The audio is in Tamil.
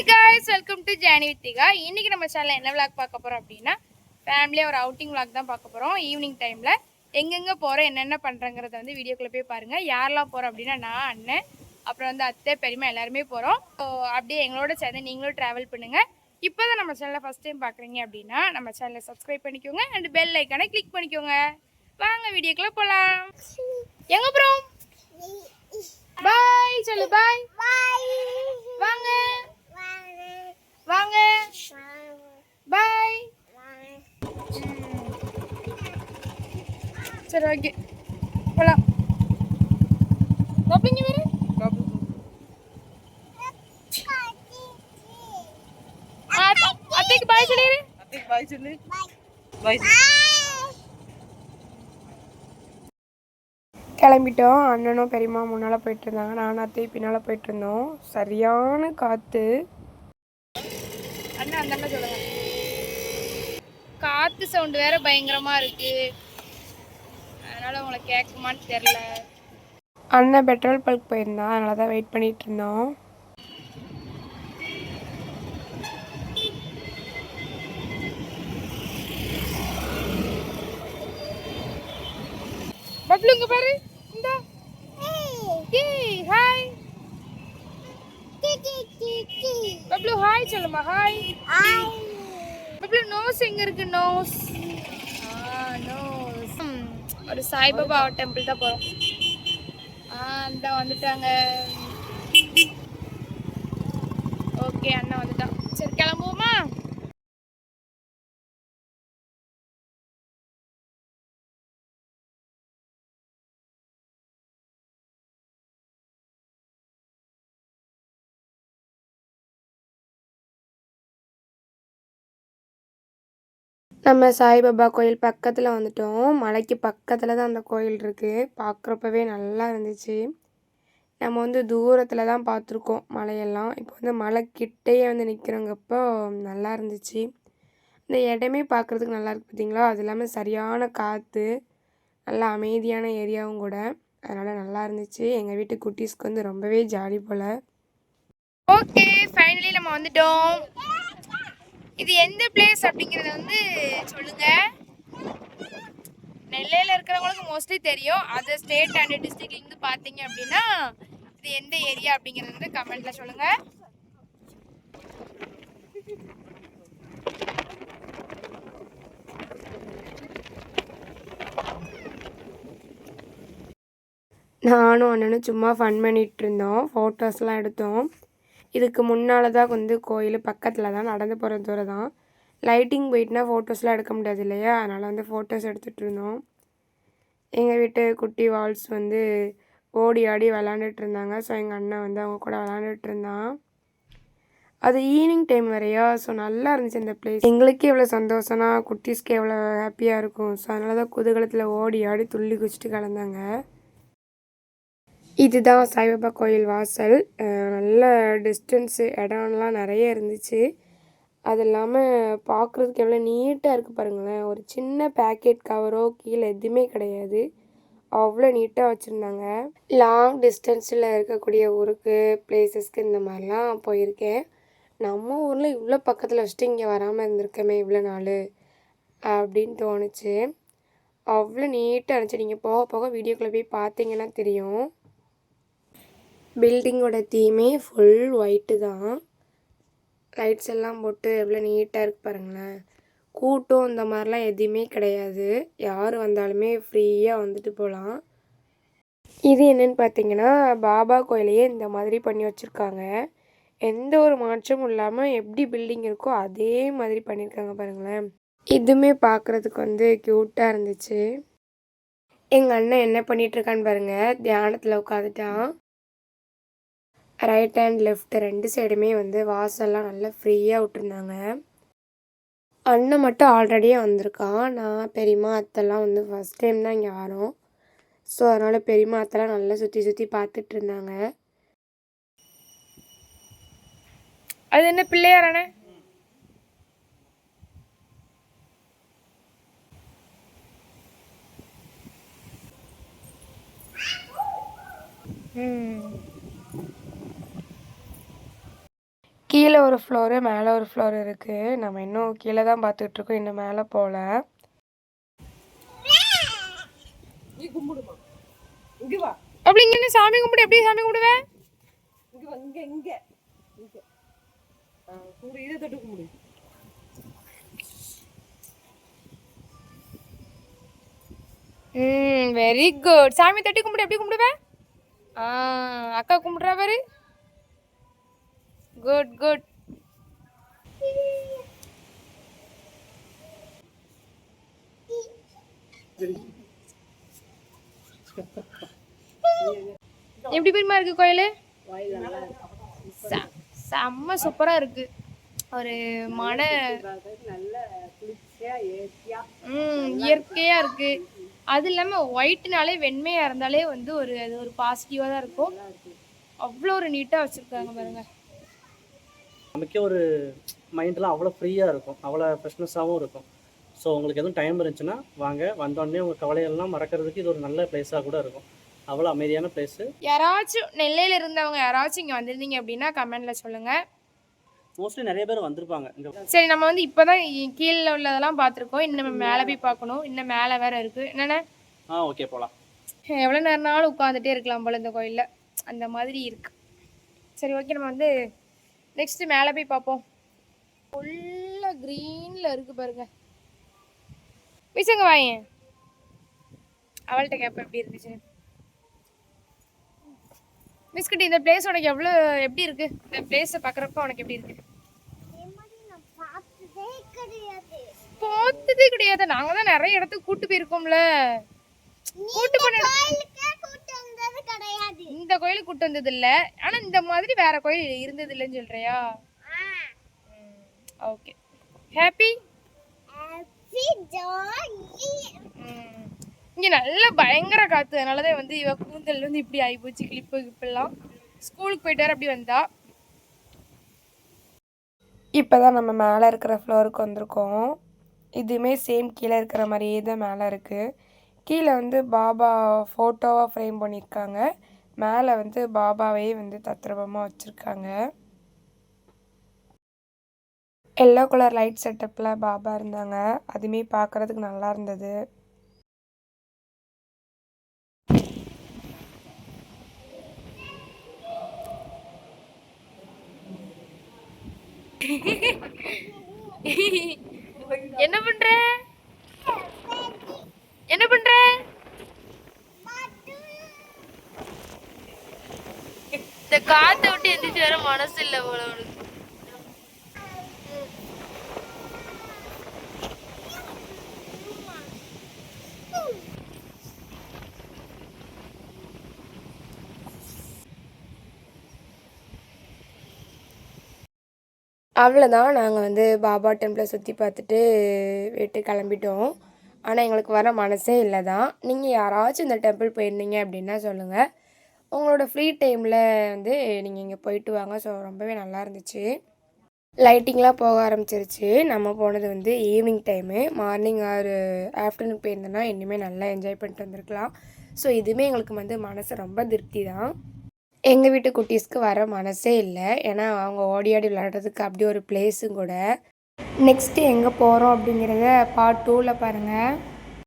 Hi guys welcome to Jani Vithika இன்னைக்கு நம்ம சேனலில் என்ன விளாக் பார்க்க போகிறோம் அப்படின்னா ஃபேமிலியாக ஒரு அவுட்டிங் விளாக் தான் பார்க்க போகிறோம் ஈவினிங் டைமில் எங்கெங்கே போகிறோம் என்னென்ன பண்ணுறங்கிறத வந்து வீடியோக்குள்ளே போய் பாருங்கள் யாரெல்லாம் போகிறோம் அப்படின்னா நான் அண்ணன் அப்புறம் வந்து அத்தை பெரியம்மா எல்லாருமே போகிறோம் ஸோ அப்படியே எங்களோட சேர்ந்து நீங்களும் ட்ராவல் பண்ணுங்கள் இப்போ தான் நம்ம சேனலை ஃபஸ்ட் டைம் பார்க்குறீங்க அப்படின்னா நம்ம சேனலை சப்ஸ்கிரைப் பண்ணிக்கோங்க. அண்ட் பெல் ஐக்கானை கிளிக் பண்ணிக்கோங்க. வாங்க வீடியோக்குள்ளே போகலாம் எங்கே போகிறோம் பாய் சொல்லு பாய் வாங்க. வாங்க. பாய் சரி ஓகே போலாம். பாப்பிங்க வேறு அத்தைக்கு பாய் சொல்லிடு பாய் சொல்லு. பாய் கிளம்பிட்டோம். அண்ணனும் பெரியம்மா முன்னால் போயிட்டு இருந்தாங்க. நானும் அத்தை பின்னால் போயிட்டு இருந்தோம். சரியான காற்று அண்ணா அந்த அண்ணன் சொல்லுங்க. காற்று சவுண்டு வேற பயங்கரமா இருக்கு. அதனால உங்களை கேட்குமான்னு தெரில அண்ணன் பெட்ரோல் பல்க் போயிருந்தான் அதனால தான் வெயிட் பண்ணிட்டு இருந்தோம். பப்ளு இங்க பாரு இந்த. ஏய் ஹாய் பப்ளு ஹாய் சொல்லுமா ஹாய் பப்ளு நோஸ் எங்க இருக்கு நோஸ் நோஸ் ஒரு சாய்பாபா டெம்பிள் தான் போறோம். ஆ அந்த வந்துட்டாங்க. ஓகே அண்ணா வந்துட்டான். சரி கிளம்புவோமா? நம்ம சாய்பாபா கோயில் பக்கத்தில் வந்துட்டோம். மலைக்கு பக்கத்தில் தான் அந்த கோயில் இருக்குது பார்க்குறப்பவே நல்லா இருந்துச்சு. நம்ம வந்து தூரத்தில் தான் பார்த்துருக்கோம் மலையெல்லாம். இப்போ வந்து மலை கிட்டேயே வந்து நிற்கிறோங்கப்போ நல்லா இருந்துச்சு. இந்த இடமே பார்க்குறதுக்கு நல்லா இருக்குது பார்த்தீங்களா அது இல்லாமல் சரியான காற்று நல்லா அமைதியான ஏரியாவும் கூட. அதனால் நல்லா இருந்துச்சு. எங்கள் வீட்டு குட்டீஸ்க்கு வந்து ரொம்பவே ஜாலி போல். ஓகே ஃபைனலி நம்ம வந்துட்டோம். இது எந்த பிளேஸ் அப்படிங்கிறத வந்து சொல்லுங்க. நெல்லையில் இருக்கிறவங்களுக்கு மோஸ்ட்லி தெரியும். அது ஸ்டேட் அண்ட் டிஸ்ட்ரிக்ட்லேருந்து இருந்து அப்படின்னா இது எந்த ஏரியா அப்படிங்கிறது வந்து கமெண்ட்ல சொல்லுங்க. நானும் அண்ணனும் சும்மா ஃபன் பண்ணிகிட்ருந்தோம் இருந்தோம். ஃபோட்டோஸ்லாம் எடுத்தோம். இதுக்கு முன்னால் தான் வந்து கோயில் பக்கத்தில் தான் நடந்து போகிற தூரம் தான் லைட்டிங் போயிட்டுனா ஃபோட்டோஸ்லாம் எடுக்க முடியாது இல்லையா? அதனால் வந்து ஃபோட்டோஸ் எடுத்துகிட்டு இருந்தோம். எங்கள் வீட்டு குட்டி வால்ஸ் வந்து ஓடி ஆடி விளாண்டுட்டு இருந்தாங்க. ஸோ எங்கள் அண்ணன் வந்து அவங்க கூட விளாண்டுட்டு இருந்தான். அது ஈவினிங் டைம் வரையா? ஸோ நல்லா இருந்துச்சு அந்த பிளேஸ் எங்களுக்கே எவ்வளோ சந்தோஷம்னா குட்டீஸ்க்கு எவ்வளோ ஹாப்பியாக இருக்கும். ஸோ அதனால தான் குதூகலத்தில் ஓடி ஆடி துள்ளி குச்சிட்டு கலந்தாங்க இதுதான் சாய்பாபா கோயில் வாசல். நல்ல டிஸ்டன்ஸு இடம்லாம் நிறைய இருந்துச்சு. அது இல்லாமல் பார்க்குறதுக்கு எவ்வளோ நீட்டாக இருக்குது பாருங்களேன். ஒரு சின்ன பேக்கெட் கவரோ கீழே எதுவுமே கிடையாது. அவ்வளோ நீட்டாக வச்சுருந்தாங்க. லாங் டிஸ்டன்ஸில் இருக்கக்கூடிய ஊருக்கு பிளேசஸ்க்கு இந்த மாதிரிலாம் போயிருக்கேன். நம்ம ஊரில் இவ்வளோ பக்கத்தில் வச்சுட்டு இங்கே வராமல் இருந்திருக்கமே இவ்வளோ நாள் அப்படின்னு தோணுச்சு. அவ்வளோ நீட்டாக இருந்துச்சு. நீங்கள் போக போக வீடியோக்குள்ளே போய் பார்த்தீங்கன்னா தெரியும். பில்டிங்கோட தீமே ஃபுல் ஒயிட்டு தான். லைட்ஸ் எல்லாம் போட்டு எவ்வளோ நீட்டாக இருக்கு பாருங்களேன். கூட்டம் இந்த மாதிரிலாம் எதுவுமே கிடையாது. யார் வந்தாலுமே ஃப்ரீயாக வந்துட்டு போகலாம். இது என்னன்னு பார்த்தீங்கன்னா பாபா கோயிலையே இந்த மாதிரி பண்ணி வச்சுருக்காங்க. எந்த ஒரு மாற்றமும் இல்லாமல் எப்படி பில்டிங் இருக்கோ அதே மாதிரி பண்ணியிருக்காங்க பாருங்களேன். இதுவுமே பார்க்குறதுக்கு வந்து க்யூட்டாக இருந்துச்சு. எங்கள் அண்ணன் என்ன பண்ணிகிட்ருக்கான்னு பாருங்கள் தியானத்தில் உட்காந்துட்டான். ரைட் அண்ட் லெஃப்ட் ரெண்டு சைடுமே வந்து வாசல்லாம் நல்லா ஃப்ரீயாக விட்டுருந்தாங்க. அண்ணன் மட்டும் ஆல்ரெடியே வந்திருக்கான். நான் பெரியம்மா அத்தெல்லாம் வந்து ஃபஸ்ட் டைம் தான் இங்கே வரோம். ஸோ அதனால் பெரியம்மா அத்தெல்லாம் நல்லா சுற்றி சுற்றி பார்த்துட்டு இருந்தாங்க. அது என்ன பிள்ளையாரானே கீழே ஒரு ஃப்ளோரு மேலே ஒரு ஃப்ளோர் இருக்குது நம்ம இன்னும் கீழே தான் பார்த்துட்ருக்கோம் இன்னும் மேலே போகல நீ கும்பிடுமா? இங்க வா. அப்படி இங்கே சாமி கும்பிட்டு எப்படி சாமி கும்பிடுவேன் இங்க இங்க இங்க. இங்க. ஆ, கும்பிடு. இதை தொட்டு கும்பிடு. ம் வெரி குட் சாமி தட்டி கும்பிட்டு எப்படி கும்பிடுவேன் ஆ அக்கா கும்பிட்றா பாரு. குட் குட் எப்படி பெருமா இருக்கு கோயில்? செம்ம சூப்பராக இருக்கு. ஒரு மன ம் இயற்கையாக இருக்கு. அது இல்லாமல் ஒயிட்னாலே வெண்மையாக இருந்தாலே வந்து ஒரு அது ஒரு பாசிட்டிவா தான் இருக்கும். அவ்வளோ ஒரு நீட்டாக வச்சுருக்காங்க பாருங்க. நமக்கே ஒரு மைண்ட்லாம் அவ்வளோ ஃப்ரீயாக இருக்கும். அவ்வளோ ஃப்ரெஷ்னஸாகவும் இருக்கும். ஸோ உங்களுக்கு எதுவும் டைம் இருந்துச்சுன்னா வாங்க. வந்தோடனே உங்கள் கவலையெல்லாம் மறக்கிறதுக்கு இது ஒரு நல்ல பிளேஸாக கூட இருக்கும். அவ்வளோ அமைதியான பிளேஸு யாராச்சும் நெல்லையில் இருந்தவங்க யாராச்சும் இங்கே வந்திருந்தீங்க அப்படின்னா கமெண்டில் சொல்லுங்கள் மோஸ்ட்லி நிறைய பேர் வந்திருப்பாங்க. சரி நம்ம வந்து இப்போ தான் கீழே உள்ளதெல்லாம் பார்த்துருக்கோம். இன்னும் மேலே போய் பார்க்கணும். இன்னும் மேலே வேற இருக்குது என்னென்ன? ஆ ஓகே போகலாம் எவ்வளோ நேரம்னாலும் உட்காந்துட்டே இருக்கலாம் போல இந்த கோயிலில். அந்த மாதிரி இருக்கு. சரி ஓகே நம்ம வந்து நெக்ஸ்ட்டு மேலே போய் பார்ப்போம் ஃபுல்லாக க்ரீனில் இருக்கு பாருங்க. மிஸ்ஸுங்க வாயேன் அவள்கிட்ட கேட்பேன் எப்படி இருந்துச்சு மிஸ் கிட்ட இந்த பிளேஸ் உனக்கு எவ்வளோ எப்படி இருக்கு? இந்த பிளேஸை பார்க்குறப்ப உனக்கு எப்படி இருக்கு? பார்த்ததே கிடையாது. நாங்கள் தான் நிறைய இடத்துக்கு கூட்டு போயிருக்கோம்ல. கூட்டு போன கோயிலுக்கு கூட்டு வந்தது இல்ல ஆனா இந்த மாதிரி வேற கோயில் இருந்தது இல்லைன்னு சொல்றியா ஓகே ஹாப்பி இங்க நல்ல பயங்கர காத்து. அதனாலதான் வந்து இவ கூந்தல் வந்து இப்படி ஆகி போச்சு கிளிப்பு கிப்பெல்லாம் ஸ்கூலுக்கு போயிட்டாரு அப்படி வந்தா. இப்போதான் நம்ம மேலே இருக்கிற ஃப்ளோருக்கு வந்திருக்கோம். இதுவுமே சேம் கீழே இருக்கிற மாதிரியே தான் மேலே இருக்குது கீழே வந்து பாபா ஃபோட்டோவாக ஃப்ரேம் பண்ணியிருக்காங்க. மேலே வந்து பாபாவே வந்து தத்ரூபமாக வச்சுருக்காங்க. எல்லோ கலர் லைட் செட்டப்பில் பாபா இருந்தாங்க. அதுவுமே பார்க்குறதுக்கு நல்லா இருந்தது. என்ன பண்ற? என்ன பண்ற? இந்த காத்தை விட்டு எந்திரிச்சு வர மனசு இல்ல போல அவனுக்கு அவ்வளோதான் நாங்கள் வந்து பாபா டெம்பிளை சுற்றி பார்த்துட்டு வீட்டு கிளம்பிட்டோம். ஆனால் எங்களுக்கு வர மனசே இல்லை தான் நீங்கள் யாராச்சும் இந்த டெம்பிள் போயிருந்தீங்க அப்படின்னா சொல்லுங்கள் உங்களோட ஃப்ரீ டைமில் வந்து நீங்கள் இங்கே போயிட்டு வாங்க. ஸோ ரொம்பவே நல்லா இருந்துச்சு. லைட்டிங்லாம் போக ஆரம்பிச்சிருச்சு. நம்ம போனது வந்து ஈவினிங் டைமு மார்னிங் ஆறு ஆஃப்டர்நூன் போயிருந்தோன்னா இன்னுமே நல்லா என்ஜாய் பண்ணிட்டு வந்திருக்கலாம். ஸோ இதுவுமே எங்களுக்கு வந்து மனசு ரொம்ப திருப்தி தான். எங்கள் வீட்டு குட்டீஸ்க்கு வர மனசே இல்லை. ஏன்னா அவங்க ஓடி ஆடி விளையாடுறதுக்கு அப்படி ஒரு பிளேஸும் கூட. நெக்ஸ்ட்டு எங்கே போகிறோம் அப்படிங்கிறத பார்ட் டூவில் பாருங்கள்